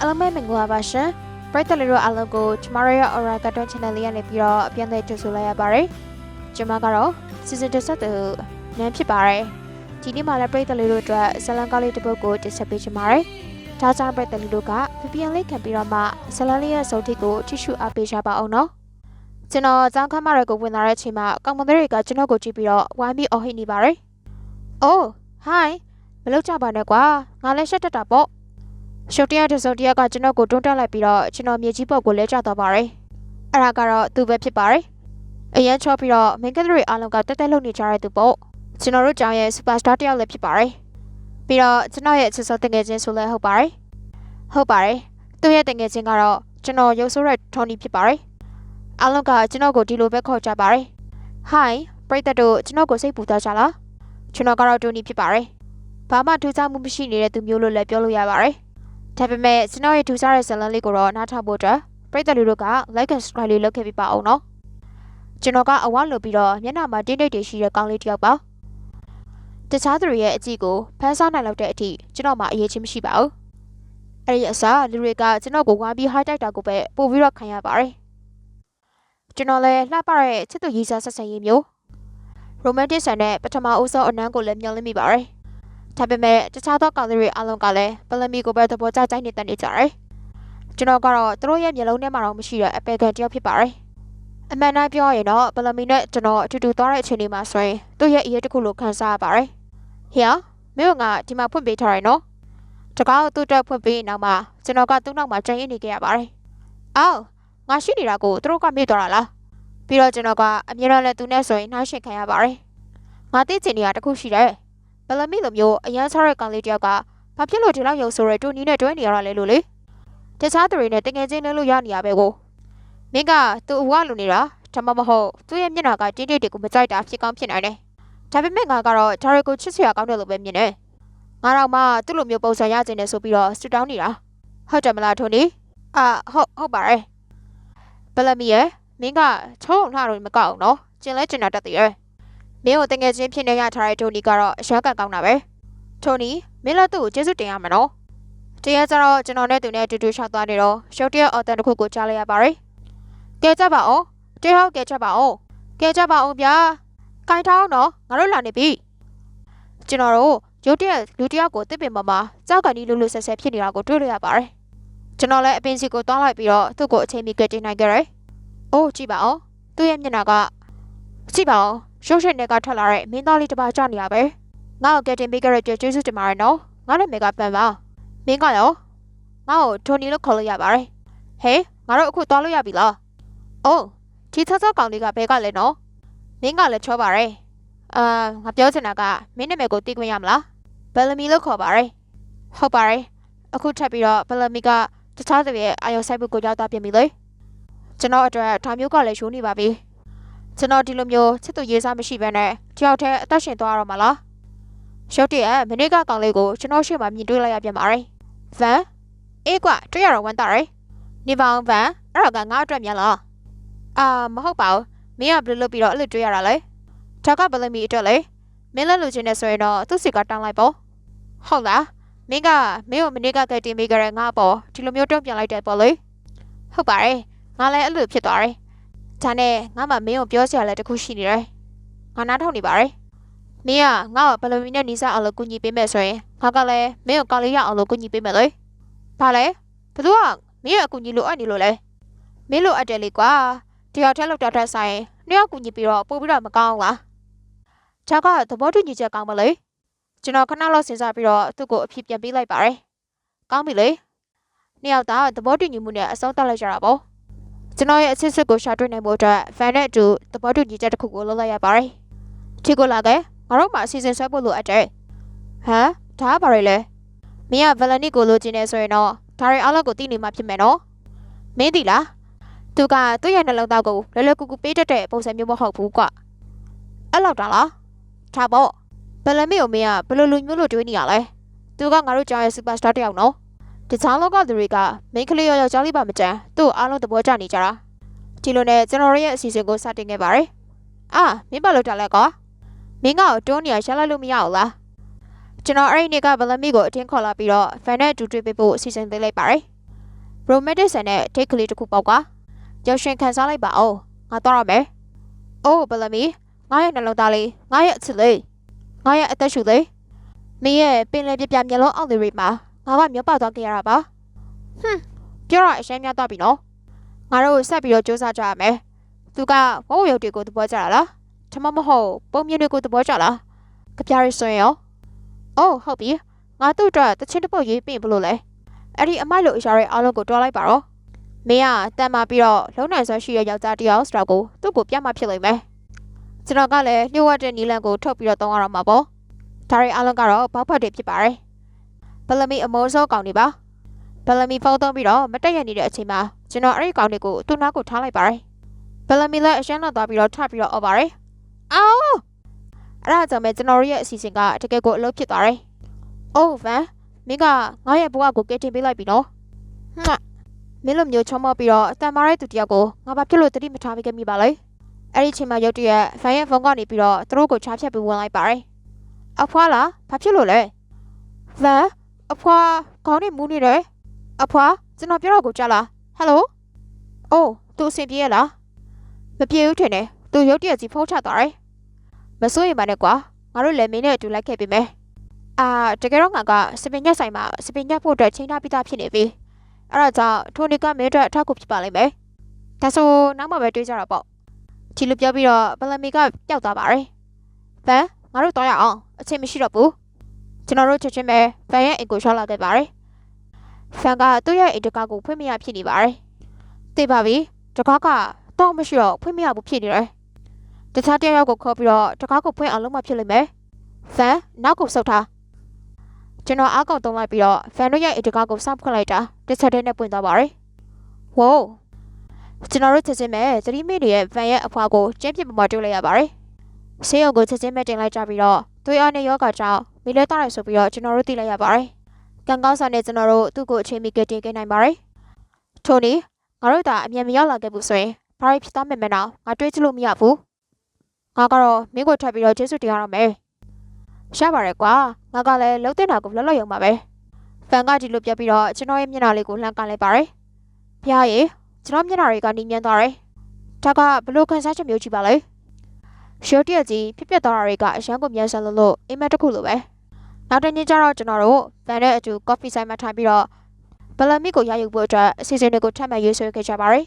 အားလုံးပဲမင်္ဂလာပါရှင်ပရိသတ်လေးတို့အားလုံးကိုကျမတို့ရဲ့ Aura Cartoon Channel လေးကနေပြီးတော့အပြန်လဲကြိုဆိုလိုက်ရပါတယ်ကျမကတော့ Season တစ်ဆက်သူနန်းဖြစ်ပါတယ်ဒီနေ့မှလည်းပရိသတ်လေးတို့အတွက်ဇလန်ကားလေးတစ်ပုဒ်ကိုတင်ဆက်ပေးချင်ပါတယ်ဒါကြောင့်ပရိသတ်လေးတို့ကပြပြန်လေးခံပြီးတော့မှဇလန်လေးရဲ့စုံထိပ်ကိုကြည့်ရှုအားပေးကြပါအောင်နော်ကျွန်တော်အကြောင်းခမ်းမတွေကိုဝင်လာတဲ့အချိန်မှာကောင်မလေးတွေကကျွန်တော်ကိုကြည့်ပြီးတော့ဝိုင်းပြီးအော်ဟစ်နေပါတယ်။အိုး hi မလုပ်ကြပါနဲ့ကွာငါလည်းရှက်တက်တာပေါ့ ရှုပ်တရားတစ်စုံတစ်ယောက်ကကျွန်တော်ကိုတွန်းတက်လိုက်ပြီးတော့ကျွန်တော်မြေကြီးပေါက်ကိုလဲကျသွားပါတယ်။အဲ့ဒါကတော့သူပဲဖြစ်ပါတယ်။အရန်ချောပြီးတော့မင်္ဂလာတွေအားလုံးကတက်တက်လုံနေကြတဲ့သူပေါ့။ကျွန်တော်တို့ကြောင်ရဲ့စူပါစတာတစ်ယောက်လည်းဖြစ်ပါတယ်။ပြီးတော့ကျွန်တော်ရဲ့ချစ်စောတငယ်ချင်းဆိုလည်းဟုတ်ပါတယ်။ဟုတ်ပါတယ်။သူ့ရဲ့တငယ်ချင်းကတော့ကျွန်တော်ရုပ်ဆိုးတဲ့ထော်နီဖြစ်ပါတယ်။အားလုံးကကျွန်တော်ကိုဒီလိုပဲခေါ်ကြပါတယ်။ Hi ပရိသတ်တို့ကျွန်တော်ကိုစိတ်ပူသားကြလား။ကျွန်တော်ကတော့တိုနီဖြစ်ပါတယ်။ဘာမှထူးခြားမှုမရှိနေတဲ့သူမျိုးလို့လည်းပြောလို့ရပါတယ်။ ဒါပေမဲ့ကျွန်တော်ရဲ့ထူးခြားတဲ့ဇာတ်လမ်းလေးကိုတော့နားထောင်ဖို့အတွက်ပရိသတ်လူတို့က like and subscribe လေးလုပ်ခဲ့ပြပါအောင်နော်။ကျွန်တော်ကအဝလုပ်ပြီးတော့မျက်နှာမှာတင်းတိတ်တွေရှိတဲ့ကောင်းလေးတစ်ယောက်ပါ။တခြားသူတွေရဲ့အကြည့်ကိုဖန်ဆားနိုင်လောက်တဲ့အထိကျွန်တော်မှအရေးချင်းမရှိပါဘူး။အဲ့ဒီအစားလူတွေကကျွန်တော်ကိုဝါပြီး high တိုက်တာကိုပဲပို့ပြီးတော့ခံရပါတယ်။ကျွန်တော်လည်းလှပတဲ့ချစ်သူရေးစားဆက်ဆံရေးမျိုး romantic ဆန်တဲ့ပထမအဆုံးအနမ်းကိုလည်းမျှော်လင့်မိပါတယ်။ ဒါပေမဲ့တခြားသောကောင်တွေအားလုံးကလည်းပလမီကိုပဲသဘောကျကြိုက်နေတတ်နေကြတယ်။ကျွန်တော်ကတော့သူတို့ရဲ့မျက်လုံးထဲမှာတော့မရှိတဲ့အပေကန်တယောက်ဖြစ်ပါတယ်။အမှန်တိုင်းပြောရရင်တော့ပလမီနဲ့ကျွန်တော်အတူတူသွားတဲ့အချိန်လေးမှာဆိုရင်သူ့ရဲ့အရေးတစ်ခုလိုခံစားရပါတယ်။ဟေ့မင်းကဒီမှာဖွင့်ပေးထားရနော်။တကားကိုသူ့တက်ဖွင့်ပေးရင်နောက်မှာကျွန်တော်ကသူ့နောက်မှာကြံ့ရင်နေခဲ့ရပါတယ်။အော်ငါရှိနေတာကိုသူတို့ကမေ့သွားတာလား။ပြီးတော့ကျွန်တော်ကအမြဲတမ်းလည်းသူနဲ့ဆိုရင်နှားရှင်ခံရပါတယ်။ငါသိချင်နေတာတစ်ခုရှိတယ်။ ဘလမီလိုမျိုးအရန်ချတဲ့ကောင်လေးတယောက်ကဘာဖြစ်လို့ဒီလောက်ရုပ်ဆိုးရဲတူနီနဲ့တွဲနေရတာလဲလို့လေ။တခြားသူတွေနဲ့တကယ်ချင်းလဲလို့ရနေရပဲကို။မင်းကသူ့အဝလိုနေတာဒါမှမဟုတ်သူ့ရဲ့မျက်နှာကတင်းတင်းတွေကိုမကြိုက်တာဖြစ်ကောင်းဖြစ်နိုင်တယ်။ဒါပေမဲ့ငါကတော့ဒါတွေကိုချစ်စရာကောင်းတယ်လို့ပဲမြင်တယ်။ငါတော့မှသူ့လိုမျိုးပုံစံရကျင်နေဆိုပြီးတော့စူတောင်းနေတာ။ဟုတ်တယ်မလားထိုနီ။အာဟုတ်ဟုတ်ပါတယ်။ဘလမီရဲ့မင်းကချုံလှတော့မကောက်အောင်နော်။ကျင်လဲကျင်တာတက်တည်းရဲ့။ မင်းကိုတကယ်ချင်းဖြစ်နေရထားတဲ့ထိုနီကတော့အရှမ်းကန်ကောင်းတာပဲ။ထိုနီမင်းလည်းသူ့ကိုကျေးဇူးတင်ရမှာနော်။တရားကြတော့ကျွန်တော်နဲ့သူနဲ့အတူတူရှောက်သွားနေတော့ရှုပ်တရက်အော်တန်တစ်ခုကိုကြားလိုက်ရပါတယ်။ကဲကြပါအောင်။တရားဟောက်ကဲကြပါအောင်။ကဲကြပါအောင်ဗျာ။ခိုင်ထားအောင်နော်ငါတို့လာနေပြီ။ကျွန်တော်တို့ရုတ်တရက်လူတစ်ယောက်ကိုတစ်ပင်ပေါ်မှာကြောက်ကန်ကြီးလူလူဆက်ဆက်ဖြစ်နေတာကိုတွေ့လို့ရပါတယ်။ကျွန်တော်လည်းအပင်စီကိုတွားလိုက်ပြီးတော့သူ့ကိုအချိန်မီကယ်တင်နိုင်ခဲ့တယ်။အိုးကြည့်ပါအောင်။သူ့ရဲ့မျက်နှာကကြည့်ပါအောင် ရုပ်ရှင်တွေကထွက်လာတဲ့မင်းသားလေးတစ်ပါးကြနေရပဲ။ငါ့ကိုကယ်တင်ပေးခဲ့တဲ့အတွက်ကျေးဇူးတင်ပါတယ်နော်။ငါနာမည်ကပန်ပါ။မင်းကရောငါ့ကိုထိုနီလို့ခေါ်လို့ရပါတယ်။ဟေးငါတို့အခုသွားလို့ရပြီလား။အိုးဒီသသောကောင်လေးကဘဲကလဲနော်။မင်းကလည်းချောပါတယ်။အာငါပြောချင်တာကမင်းနာမည်ကိုသိခွင့်ရမလား။ဘယ်လမီလို့ခေါ်ပါတယ်။ဟုတ်ပါတယ်။အခုထပ်ပြီးတော့ဘယ်လမီကတခြားသူရဲ့အာယုံဆိုင်မှုကိုရောက်သွားပြင်ပြီလေ။ကျွန်တော်အတွက်ဒါမျိုးကလည်းရှိုးနေပါပြီ။ ကျွန်တော်ဒီလိုမျိုးချစ်သူရေးစားမရှိဘဲနဲ့တယောက်တည်းအသက်ရှင်သွားရတော့မှာလား။ရုတ်တရက်မနေ့ကကောင်လေးကိုကျွန်တော်ရှေ့မှာမြင်တွေ့လိုက်ရပြန်ပါတယ်။ဗန်အေးကွတွေ့ရတော့ဝမ်းသာတယ်။နေပါအောင်ဗန်အဲ့တော့ကငါအတွက်မြန်လား။အာမဟုတ်ပါဘူး။မင်းကဘယ်လိုလုပ်ပြီးတော့အဲ့လိုတွေ့ရတာလဲ။ဒါကဘယ်လိုမီအတွက်လဲ။မင်းလည်းလူချင်းနေဆိုရင်တော့သူ့စီကတောင်းလိုက်ပေါ့။ဟုတ်လား။မင်းကမင်းကိုမနေ့ကကဲတင်ပေးကြတဲ့ငါပေါ့ဒီလိုမျိုးတုံ့ပြန်လိုက်တယ်ပေါ့လေ။ဟုတ်ပါတယ်။ငါလည်းအဲ့လိုဖြစ်သွားတယ်။ ဒါနဲ့ငါမှမင်းကိုပြောစရာလည်းတစ်ခုရှိနေတယ်။ငါနားထောင်နေပါတယ်။မင်းကငါ့ကိုဘယ်လိုမီနဲ့နီးစပ်အောင်လို့ကူညီပေးမယ်ဆိုရင်ငါကလည်းမင်းကိုကောင်းလေးရအောင်လို့ကူညီပေးမယ်လေ။ဘာလဲ။ဘသူကမင်းရဲ့အကူညီလိုအပ်နေလို့လဲ။မင်းလိုအပ်တယ်လေကွာ။တယောက်တည်းလောက်တော့ထက်ဆိုင်နှစ်ယောက်ကူညီပြီးတော့ပို့ပြီးတော့မကောင်းလား။ဒါကသဘောတူညီချက်ကောင်းမလေ။ကျွန်တော်ခဏလောက်စဉ်းစားပြီးတော့သူ့ကိုအဖြစ်ပြန်ပေးလိုက်ပါတယ်။ကောင်းပြီလေ။နှစ်ယောက်သားသဘောတူညီမှုနဲ့အဆုံးသတ်လိုက်ကြတာပေါ့။ ကျွန်တော်ရဲ့အချစ်စစ်ကိုရှာတွေ့နိုင်ဖို့အတွက်ဖန်နဲ့အတူသဘောတူညီချက်တစ်ခုကိုလုပ်လိုက်ရပါတယ်။ထီကိုလာခဲ့ငါတို့မှအစီအစဉ်ဆွဲဖို့လိုအပ်တယ်။ဟမ်ဒါကဘာတွေလဲ။မင်းကဗလန်နီကိုလိုချင်နေဆိုရင်တော့ဒါတွေအားလုံးကိုသိနေမှဖြစ်မယ်နော်။မင်းသိလား။သူကသူ့ရဲ့နှလုံးသားကိုလွယ်လွယ်ကူကူပေးတတ်တဲ့ပုံစံမျိုးမဟုတ်ဘူးကွ။အဲ့လောက်တာလား။ဒါပေါ့ဗလန်မီကိုမင်းကဘယ်လိုလူမျိုးလို့တွေးနေရလဲ။သူကငါတို့ကြောင်ရဲ့စူပါစတာတစ်ယောက်နော်။ တခြားလောကသူတွေကမိန်းကလေးရောယောက်ျားလေးပါမကြမ်းသူ့ကိုအားလုံးသဘောကျနေကြတာ။ဒီလိုနဲ့ကျွန်တော်ရဲ့အစီအစဉ်ကိုစတင်ခဲ့ပါတယ်။အာမင်းဘာလို့တာလဲကွာ။မင်းကတွန်းနေရရှာလိုက်လို့မရဘူးလား။ကျွန်တော်အဲ့ဒီနေ့ကဗလန်မီကိုအတင်းခေါ်လာပြီးတော့ဖန်နဲ့အတူတွေ့ပေးဖို့အစီအစဉ်သေးလိုက်ပါတယ် romantic ဆန်တဲ့ date ကလေးတစ်ခုပေါ့ကွာကြောက်ရှင်ခံစားလိုက်ပါအောင်ငါတော့ရမယ်အိုးဘလမီငါရဲ့နှလုံးသားလေးငါရဲ့အချစ်လေးငါရဲ့အသက်ရှူလေးမင်းရဲ့ပင်လယ်ပြပြမျက်လုံးအောက်လေးတွေမှာ ငါကမျောပါသွားခဲ့ရတာပါဟွန်းပြောရအရှမ်းများတော့ပြီနော်ငါတို့ဆက်ပြီးတော့စူးစမ်းကြရမယ်သူကဝဝရုပ်တွေကိုသဘောကျတာလားထမမဟုတ်ပုံမြင်တွေကိုသဘောကျလားကြပြရဆိုရင်ရောအိုးဟုတ်ပြီငါတို့အတွက်တချင်းတစ်ပုတ်ရေးပြင်ဘလို့လဲအဲ့ဒီအမိုက်လိုအရာတွေအားလုံးကိုတွားလိုက်ပါတော့မင်းကတန်မာပြီးတော့လုံးနိုင်စွမ်းရှိတဲ့ယောက်ျားတစ်ယောက်စတာကိုသူ့ကိုပြတ်မှဖြစ်လိမ့်မယ်ကျွန်တော်ကလည်းလျှို့ဝှက်တဲ့နီလန်ကိုထုတ်ပြီးတော့တောင်းရတော့မှာပေါ့ဒါတွေအားလုံးကတော့ဘောက်ဖက်တွေဖြစ်ပါတယ် ဘလမီအမိုးစောကောင်နေပါဘလမီဖုန်းသုံးပြီးတော့မတက်ရနေတဲ့အချိန်မှာကျွန်တော်အဲ့ဒီကောင်တွေကိုသူ့နောက်ကိုထားလိုက်ပါတယ်ဘလမီလည်းအရှမ်းတော့သွားပြီးတော့ထပ်ပြီးတော့អော်ပါတယ်အော်အဲ့ဒါကြောင့်ပဲကျွန်တော်တို့ရဲ့အစီအစဉ်ကတကယ်ကိုအလုပ်ဖြစ်သွားတယ်အိုးဗန်မင်းကငါရဲ့ဘဝကိုကယ်တင်ပေးလိုက်ပြီနော်ဟွန်းမင်းလိုမျိုးချောမောပြီးတော့အတန်မားတဲ့သူတယောက်ကိုငါဘာဖြစ်လို့တတိမထားမိခဲ့မိပါလဲအဲ့ဒီချိန်မှာရုတ်တရက်ဖန်ရဲ့ဖုန်းကနေပြီးတော့သူတို့ကိုချားဖြတ်ပြီးဝင်လိုက်ပါတယ်အဖွားလားဘာဖြစ်လို့လဲဗန် အဖွားခေါင်းနဲ့မူးနေတယ်အဖွားကျွန်တော်ပြောတော့ကိုကြားလားဟယ်လိုအိုးသူအဆင်ပြေရလားမပြေဘူးထင်တယ်သူရုတ်တရက်စီဖုန်းချသွားတယ်မစိုးရင်ပါနဲ့ကွာငါတို့လည်းမင်းနဲ့အတူလိုက်ခဲ့ပြီမယ်အာတကယ်တော့ငါကစပင်ညက်ဆိုင်မှာစပင်ညက်ဖို့အတွက်ချိန်ထားပြီးသားဖြစ်နေပြီအဲ့ဒါကြောင့်ထိုနီကမင်းအတွက်အထောက်အကူဖြစ်ပါလိမ့်မယ်ဒါဆိုနောက်မှပဲတွေးကြတာပေါ့ချီလိုပြောပြီးတော့ဘလမီကပျောက်သွားပါတယ်ဗန်ငါတို့တော့ရအောင်အချိန်မရှိတော့ဘူး ကျွန်တော်တို့ချက်ချင်းပဲဗန်ရဲ့အိမ်ကိုရှောက်လာခဲ့ပါတယ်ဖန်ကသူ့ရဲ့အိမ်တကားကိုဖွင့်မရဖြစ်နေပါတယ်သိပါပြီတကားကတော့မရှိတော့ဖွင့်မရဘူးဖြစ်နေတယ်တခြားတစ်ယောက်ကိုခေါ်ပြီးတော့တကားကိုဖွင့်အောင်လုပ်မှဖြစ်လိမ့်မယ်ဖန်နောက်ကိုဆုတ်ထားကျွန်တော်အားကောက်တုံးလိုက်ပြီးတော့ဖန်တို့ရဲ့အိမ်တကားကိုစောင့်ဖွင့်လိုက်တာတစ်ချက်တည်းနဲ့ပွင့်သွားပါတယ်ဝိုးကျွန်တော်တို့ချက်ချင်းပဲသတိမေ့ရဲ့ဖန်ရဲ့အဖွားကိုကျင်းပြစ်ပေါ်မှာတွေ့လိုက်ရပါတယ်ဆေးရုံကိုချက်ချင်းပဲတင်လိုက်ကြပြီးတော့ သွေးအားနဲ့ယောဂကြောင့်မိလဲတော့ရဆိုပြီးတော့ကျွန်တော်တို့သိလိုက်ရပါတယ်ကံကောင်းဆောင်နဲ့ကျွန်တော်တို့သူ့ကိုအချိန်မီကတင်ခဲ့နိုင်ပါတယ်ထိုနီငါတို့ဒါအမြန်မရောက်လာခဲ့ဘူးဆိုရင်ဘာတွေဖြစ်သွားမယ်မနော်ငါတွေးကြည့်လို့မရဘူးငါကတော့မင်းကိုထပ်ပြီးတော့ကျေးဇူးတင်ရတော့မယ်ရှားပါရဲ့ကွာငါကလည်းလှုပ်တဲ့တာကိုလှလှရုံပါပဲဖန်ကဒီလိုပြပြီးတော့ကျွန်တော်ရဲ့မျက်နှာလေးကိုလှမ်းကလိုက်ပါတယ်ဖျားရေကျွန်တော်မျက်နှာတွေကနီးမြန်းသွားတယ်ဒါကဘလို့ခန်းစားချက်မျိုးကြီးပါလဲ ရှိုးတရက်ကြီးဖြစ်ပျက်သွားတာတွေကအရန်ကိုမြန်ဆန်လို့လို့အိမ်မက်တစ်ခုလိုပဲနောက်တစ်နေ့ကျတော့ကျွန်တော်တို့ဗန်နဲ့အတူကော်ဖီဆိုင်မှာထိုင်ပြီးတော့ဘလမီကိုရယူဖို့အတွက်အစီအစဉ်တွေကိုထပ်မံရွေးဆွဲခဲ့ကြပါတယ်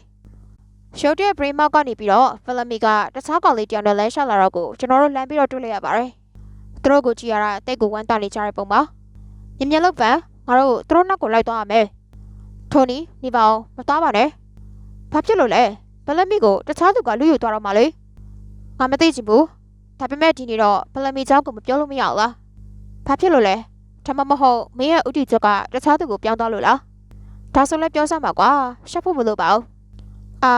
ရှိုးတဲ့ဘရီမောက်ကနေပြီးတော့ဘလမီကတခြားကောင်လေးတယောက်နဲ့လဲရှလာတော့ကိုကျွန်တော်တို့လမ်းပြီးတော့တွေ့လိုက်ရပါတယ်သူတို့ကိုကြည့်ရတာတိတ်ကိုဝမ်းတာနေကြတဲ့ပုံပါမြင်မြင်လို့ဗန်ငါတို့သူတို့နောက်ကိုလိုက်သွားရမယ်ထိုနီနေပါအောင်မသွားပါနဲ့ဘာဖြစ်လို့လဲဘလမီကိုတခြားသူကလူယူသွားတော့မှလေ ငါမသိချင်ဘူးဒါပေမဲ့ဒီနေ့တော့ဘလမီเจ้าကိုမပြောလို့မရဘူးလားဘာဖြစ်လို့လဲဒါမှမဟုတ်မင်းရဲ့ဥတီချက်ကတခြားသူကိုပြောင်းသွားလို့လားဒါဆိုလည်းပြောစမ်းပါကွာရှက်ဖို့မလိုပါဘူးအာ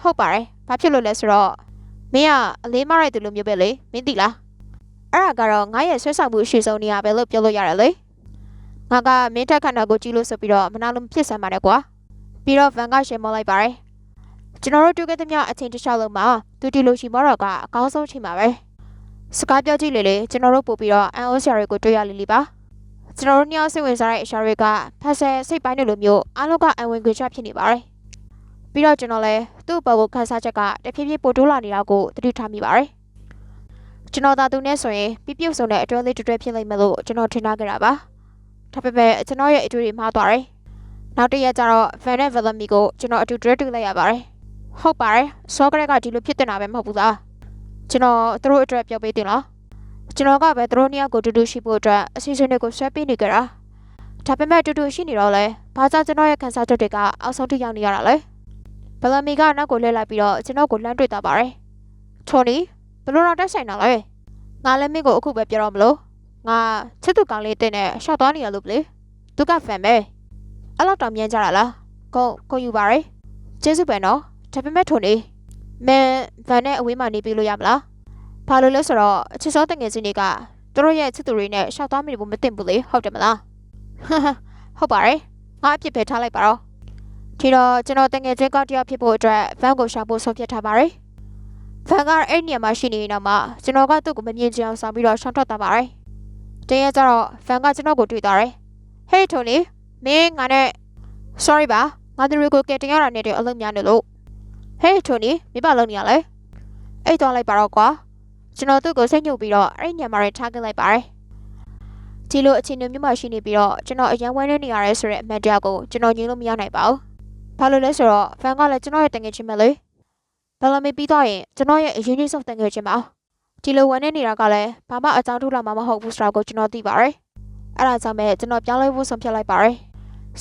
ဟုတ်ပါတယ်ဘာဖြစ်လို့လဲဆိုတော့မင်းကအလေးမရိုက်သူလိုမျိုးပဲလေမင်းသိလားအဲ့ဒါကတော့ငါရဲ့ဆွဲဆောင်မှုအရှိဆုံးနေရာပဲလို့ပြောလို့ရတယ်လေငါကမင်းထက်ခန္ဓာကိုကြည့်လို့ဆိုပြီးတော့မနာလို့ဖြစ်စမ်းပါတယ်ကွာပြီးတော့ဗန်ကရှယ်မောလိုက်ပါတယ် ကျွန်တော်တို့တွေ့ခဲ့သမျှအချိန်တစ်လျှောက်လုံးမှာသူတီလိုရှိမောတော့ကအကောင်းဆုံးချိန်ပါပဲစကားပြောကြည့်လေလေကျွန်တော်တို့ပို့ပြီးတော့အန်အိုဆရာတွေကိုတွေ့ရလိလိပါကျွန်တော်တို့ညောင်စိတ်ဝင်စားတဲ့အရာတွေကဖက်ဆယ်စိတ်ပိုင်းတွေလိုမျိုးအားလုံးကအဝင်ခွင့်ချဖြစ်နေပါတယ်ပြီးတော့ကျွန်တော်လည်းသူ့ဘောကိုခန်းစားချက်ကတဖြည်းဖြည်းပိုတိုးလာနေတာကိုသတိထားမိပါတယ်ကျွန်တော်သာသူနဲ့ဆိုရင်ပြပြုတ်စုံတဲ့အတွဲလေးတွဲဖြစ်လိမ့်မယ်လို့ကျွန်တော်ထင်ထားကြတာပါဒါပေမဲ့ကျွန်တော်ရဲ့အတွေ့အကြုံမှားသွားတယ်နောက်တစ်ရက်ကျတော့ Van and Vladimir ကိုကျွန်တော်အတူတွဲတွေ့လိုက်ရပါတယ် ဟုတ်ပါတယ်စောကရက်ကဒီလိုဖြစ်တင်တာပဲမဟုတ်ဘူးလားကျွန်တော်သူတို့အတွက်ပြောပေးတင်လားကျွန်တော်ကပဲသူတို့နှစ်ယောက်ကိုတူတူရှိဖို့အတွက်အစီအစဉ်တွေကိုဆွဲပေးနေကြတာဒါပေမဲ့တူတူရှိနေတော့လဲဘာကြောင့်ကျွန်တော်ရဲ့ခန်းစားချက်တွေကအောက်ဆုံးထိရောက်နေရတာလဲဘလမီကနောက်ကိုလှည့်လိုက်ပြီးတော့ကျွန်တော်ကိုလှမ်းတွေ့သွားပါတယ်ထိုနီဘလို့တော့တက်ဆိုင်တာလဲငါလည်းမင်းကိုအခုပဲပြောတော့မလို့ငါချစ်သူကောင်လေးတင်းနဲ့ရှောက်သွားနေရလို့လေသူကဖန်ပဲအဲ့လောက်တော့မြင်ကြတာလားကိုကိုယူပါရယ်ကျေးဇူးပဲနော် ဒါပေမဲ့ထိုနေမင်းဗန်နဲ့အဝေးမှာနေပြီလို့ရမလားဘာလို့လဲဆိုတော့အချစ်စောတငယ်ချင်းတွေကသူတို့ရဲ့ချစ်သူတွေနဲ့ရှောက်သွားမိဖို့မသိဘူးလေဟုတ်တယ်မလားဟုတ်ပါတယ်ငါအပြစ်ပဲထားလိုက်ပါတော့ဒီတော့ကျွန်တော်တငယ်ချင်းကတယောက်ဖြစ်ဖို့အတွက်ဗန်ကိုရှာဖို့ဆုံးဖြတ်ထားပါတယ်ဗန်ကအဲ့နေရာမှာရှိနေနေတော့မှကျွန်တော်ကသူ့ကိုမမြင်ချင်အောင်ဆောင်ပြီးတော့ရှောက်ထွက်သွားပါတယ်တရက်ကျတော့ဗန်ကကျွန်တော်ကိုတွေ့သွားတယ်ဟေးထိုနီမင်းငါနဲ့ sorry ပါငါတို့ကိုကဲတင်ရတာနဲ့တည်းအလုံးများနေလို့ ဟေးထိုနီမိဘလုံးနေရလဲအဲ့တော့လိုက်ပါတော့ကွာကျွန်တော်သူ့ကိုစိတ်ညှုပ်ပြီးတော့အဲ့ဒီညမှာရထားခဲ့လိုက်ပါတယ်ဒီလိုအခြေအနေမျိုးမှရှိနေပြီးတော့ကျွန်တော်အရန်ဝဲနေနေရတယ်ဆိုတဲ့အမှန်တရားကိုကျွန်တော်ညင်လို့မရနိုင်ပါဘူးဘာလို့လဲဆိုတော့ဖန်ကလည်းကျွန်တော်ရဲ့တငယ်ချင်းပဲလေဘယ်လိုမပြီးတော့ရင်ကျွန်တော်ရဲ့အရင်ကြီးဆုံးတငယ်ချင်းပါဒီလိုဝဲနေနေတာကလည်းဘာမှအကြောင်းထုတ်လာမှာမဟုတ်ဘူးဆိုတာကိုကျွန်တော်သိပါတယ်အဲ့ဒါကြောင့်ပဲကျွန်တော်ပြောင်းလဲဖို့ဆုံးဖြတ်လိုက်ပါတယ်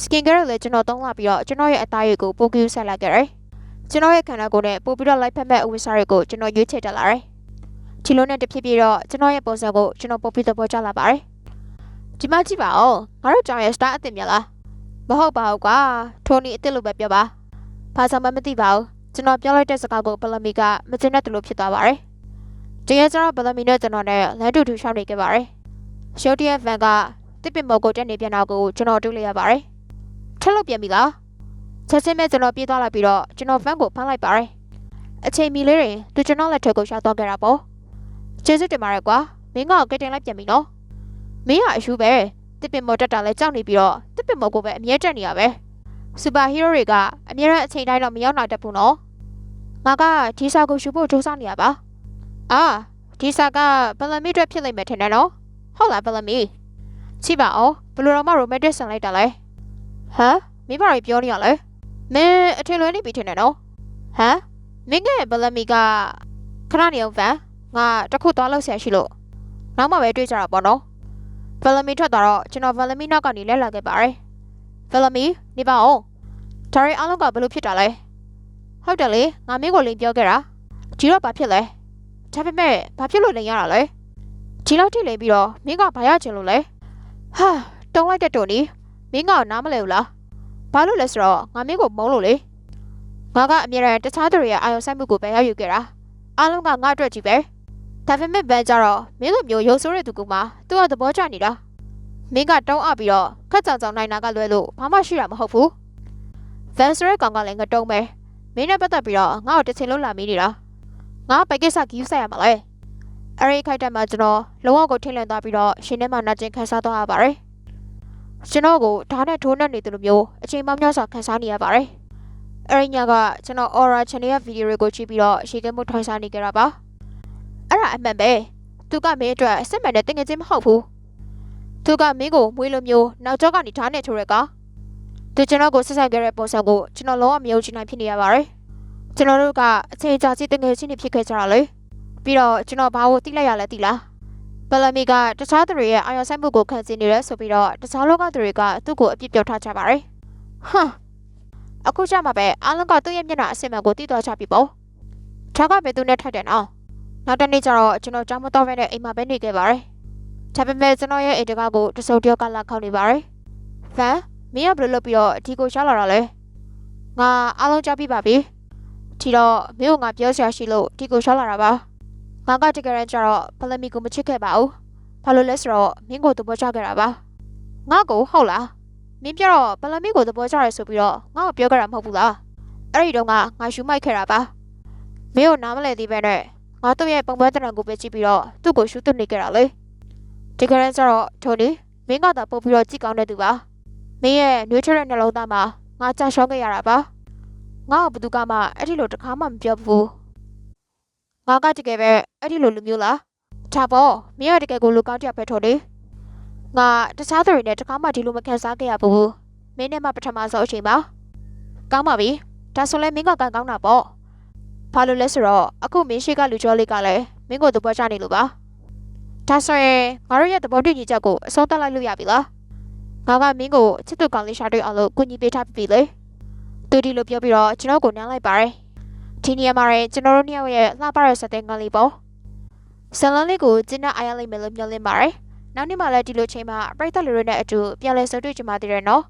skin care လည်းကျွန်တော်သုံးလာပြီးတော့ကျွန်တော်ရဲ့အသားရည်ကိုပိုကူးဆက်လိုက်ခဲ့တယ်။ ကျွန်တော်ရဲ့ခန္ဓာကိုယ်နဲ့ပို့ပြီးတော့လိုက်ဖက်မဲ့အဝိစားတွေကိုကျွန်တော်ရွေးချယ်တက်လာတယ်။ဒီလိုနဲ့တဖြည်းဖြည်းတော့ကျွန်တော်ရဲ့ပုံစံကိုကျွန်တော်ပို့ပြီးတော့ပေါ်ချလာပါတယ်။ဒီမှာကြည့်ပါဦး။ငါတို့ကြောင်ရဲ့ star အစ်စ်မြလား။မဟုတ်ပါဘူးကွာ။ထိုနီအစ်စ်လို့ပဲပြောပါ။ဘာသာမှမသိပါဘူး။ကျွန်တော်ပြောလိုက်တဲ့စကားကိုဘလမီကမကျင်တဲ့သူလိုဖြစ်သွားပါတယ်။တကယ်ကျတော့ဘလမီနဲ့ကျွန်တော်နဲ့လမ်းတူတူရှောက်နေခဲ့ပါတယ်။ရှော့တီရဲ့ဗန်ကတစ်ပင်မော်ကိုတက်နေပြန်တော့ကိုကျွန်တော်တွေ့လိုက်ရပါတယ်။ထက်လို့ပြန်ပြီလား ချက်ချင်းပဲကျွန်တော်ပြေးသွားလိုက်ပြီးတော့ကျွန်တော်ဖန်ကိုဖမ်းလိုက်ပါတယ်အချိန်မီလေးရင်သူကျွန်တော်လက်ထက်ကိုရှာသွားခဲ့တာပေါ့ကျေးဇူးတင်ပါတယ်ကွာမင်းကကတင်လိုက်ပြန်ပြီနော်မင်းကအရှူပဲတစ်ပင်မော်တက်တာလဲကြောက်နေပြီးတော့တစ်ပင်မော်ကိုပဲအမြဲတက်နေရပဲစူပါဟီးရိုးတွေကအမြဲတမ်းအချိန်တိုင်းတော့မရောက်နိုင်တတ်ဘူးနော်ငါကဒီစာကိုရှူဖို့စူးစမ်းနေရပါအာဒီစာကဘလမီအတွက်ဖြစ်လိမ့်မယ်ထင်တယ်နော်ဟုတ်လားဘလမီချိပါအောင်ဘယ်လိုတော့မှရိုမန်တစ်ဆန်လိုက်တာလဲဟမ်မင်းဘာတွေပြောနေရလဲ မင်းအထင်လွဲနေပြီထင်တယ်နော်ဟမ်မင်းကဘလမီကခဏနေအောင်ဗန်ငါတခုသွားလို့ဆရာရှိလို့နောက်မှပဲတွေ့ကြတာပေါ့နော်ဘလမီထွက်သွားတော့ကျွန်တော်ဘလမီနောက်ကနေလဲလာခဲ့ပါတယ်ဘလမီနေပါအောင်ဒါရီအားလုံးကဘလို့ဖြစ်တာလဲဟုတ်တယ်လေငါမင်းကိုလိန်ပြောခဲ့တာဒီတော့ဘာဖြစ်လဲဒါပေမဲ့ဘာဖြစ်လို့လိန်ရတာလဲဒီလောက်ထိလိန်ပြီးတော့မင်းကဘာရချင်လို့လဲဟာတုံးလိုက်တဲ့တုံနီမင်းကနားမလဲဘူးလား ဘာလို့လဲဆိုတော့ငါမင်းကိုမုန်းလို့လေငါကအမြဲတမ်းတခြားသူတွေရဲ့အာရုံစိုက်မှုကိုပဲရောက်ယူခဲ့တာအားလုံးကငါအတွက်ကြီးပဲဒါပေမဲ့ဘန်ကြတော့မင်းလိုမျိုးရုပ်ဆိုးတဲ့သူကမှသူ့ကသဘောကျနေတာမင်းကတုံးအပ်ပြီးတော့ခက်ကြောင်ကြောင်နိုင်တာကလွဲလို့ဘာမှရှိတာမဟုတ်ဘူးဗန်ဆိုရဲကောင်ကလည်းငတုံးပဲမင်းနဲ့ပတ်သက်ပြီးတော့ငါ့ကိုတစ်ချိန်လုံးလာမီးနေတာငါပဲကိစ္စကယူဆိုင်ရမှာလဲအဲ့ဒီခိုက်တက်မှာကျွန်တော်လုံးဝကိုထိတ်လန့်သွားပြီးတော့ရှင်ထဲမှာနာကျင်ခန်းစားသွားရပါတယ် ကျွန်တော်ကိုဓာတ်နဲ့ထိုးနှက်နေတယ်လို့မျိုးအချိန်ပေါင်းများစွာခန်းစားနေရပါတယ်။အဲဒီညကကျွန်တော် Aura Channel ရဲ့ဗီဒီယိုတွေကိုကြည့်ပြီးတော့ရှေ့ကမှုထိုင်စားနေကြတာပါ။အဲ့ဒါအမှန်ပဲ။သူကမင်းအတွက်အစစ်မှန်တဲ့တင်ငယ်ချင်းမဟုတ်ဘူး။သူကမင်းကိုမွေးလိုမျိုးနောက်ကျောကနေဓာတ်နဲ့ထိုးရက။သူကျွန်တော်ကိုဆက်ဆက်ခဲ့တဲ့ပုံစံကိုကျွန်တော်လုံးဝမယုံကြည်နိုင်ဖြစ်နေရပါတယ်။ကျွန်တော်တို့ကအချိန်ကြာစီတင်ငယ်ချင်းတွေဖြစ်ခဲ့ကြတာလေ။ပြီးတော့ကျွန်တော်ဘာကိုသိလိုက်ရလဲသိလား။ ဘလမီကတခြားသူတွေရဲ့အာရုံစိုက်မှုကိုခံစားနေရဲဆိုပြီးတော့တခြားလောကသူတွေကသူ့ကိုအပြစ်ပြောထားကြပါတယ်။ဟမ်အခုကျမှပဲအားလုံးကသူ့ရဲ့မျက်နှာအစင်မှန်ကိုသိသွားကြပြီပေါ့။ဒါကပဲသူနဲ့ထိုက်တယ်နော်။နောက်တနေ့ကျတော့ကျွန်တော်ကြောင်းမတော်ပဲနဲ့အိမ်မှာပဲနေခဲ့ပါတယ်။ဒါပေမဲ့ကျွန်တော်ရဲ့အိမ်တကားကိုတစုံတယောက်ကလာခောက်နေပါတယ်။ဖန်မင်းကဘယ်လိုလုပ်ပြီးတော့ဒီကိုရှားလာတာလဲ။ငါအားလုံးကြားပြီးပါပြီ။ဒီတော့မင်းကငါပြောစရာရှိလို့ဒီကိုရှားလာတာပါ။ ငါကတကယ်ကျတော့ဘလမီကိုမချစ်ခဲ့ပါဘူး။ဘာလို့လဲဆိုတော့မင်းကိုသဘောကျခဲ့တာပါ။ငါကိုဟုတ်လား။မင်းပြတော့ဘလမီကိုသဘောကျရဲဆိုပြီးတော့ငါ့ကိုပြောကြတာမဟုတ်ဘူးလား။အဲ့ဒီတော့ငါငါရှူမိုက်ခဲ့တာပါ။မင်းကိုနားမလည်သေးပဲနဲ့ငါသူ့ရဲ့ပုံပွဲတရံကိုပဲကြည့်ပြီးတော့သူ့ကိုရှူသွနေခဲ့တာလေ။တကယ်ကျတော့ထိုနီမင်းကသာပုတ်ပြီးတော့ကြည့်ကောင်းတဲ့သူပါ။မင်းရဲ့နှွေးထတဲ့နှလုံးသားမှာငါကြာရှောင်းခဲ့ရတာပါ။ငါ့ကိုဘယ်သူကမှအဲ့ဒီလိုတစ်ခါမှမပြောဘူး။ ငါကတကယ်ပဲအဲ့ဒီလိုလူမျိုးလားဒါပေါ့မင်းရတကယ်ကိုလူကောင်းတစ်ယောက်ပဲထို့လေငါတခြားသူတွေနဲ့တခါမှဒီလိုမခံစားခဲ့ရဘူးမင်းနဲ့မှပထမဆုံးအချိန်ပါကောင်းပါပြီဒါဆိုလဲမင်းကကံကောင်းတာပေါ့ဘာလို့လဲဆိုတော့အခုမင်းရှိကလူကျော်လေးကလည်းမင်းကိုသဘောကျနေလို့ပါဒါဆိုရင်ငါတို့ရဲ့သဘောတူညီချက်ကိုအဆုံးသတ်လိုက်လို့ရပြီလားငါကမင်းကိုချစ်သူကောင်းလေးရှာတွေ့အောင်လို့ကူညီပေးထားပြီလေသူဒီလိုပြောပြီးတော့ကျွန်တော်ကိုနမ်းလိုက်ပါတယ် ဒီနေရာမှာလည်းကျွန်တော်တို့နှစ်ယောက်ရဲ့လှပတဲ့စတဲ့ငန်းလေးပေါ့ဇလန်လေးကိုကျင်းနဲ့အားရလိမ့်မယ်လို့မျှော်လင့်ပါတယ်နောက်နေ့မှလည်းဒီလိုချိန်မှာပရိသတ်လူတွေနဲ့အတူပြန်လည်ဆုံတွေ့ကြမှာတည်ရနော်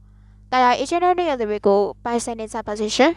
တာယာ H&M ရဲ့လူတွေကိုပိုင်ဆိုင်နေကြပါစေရှင်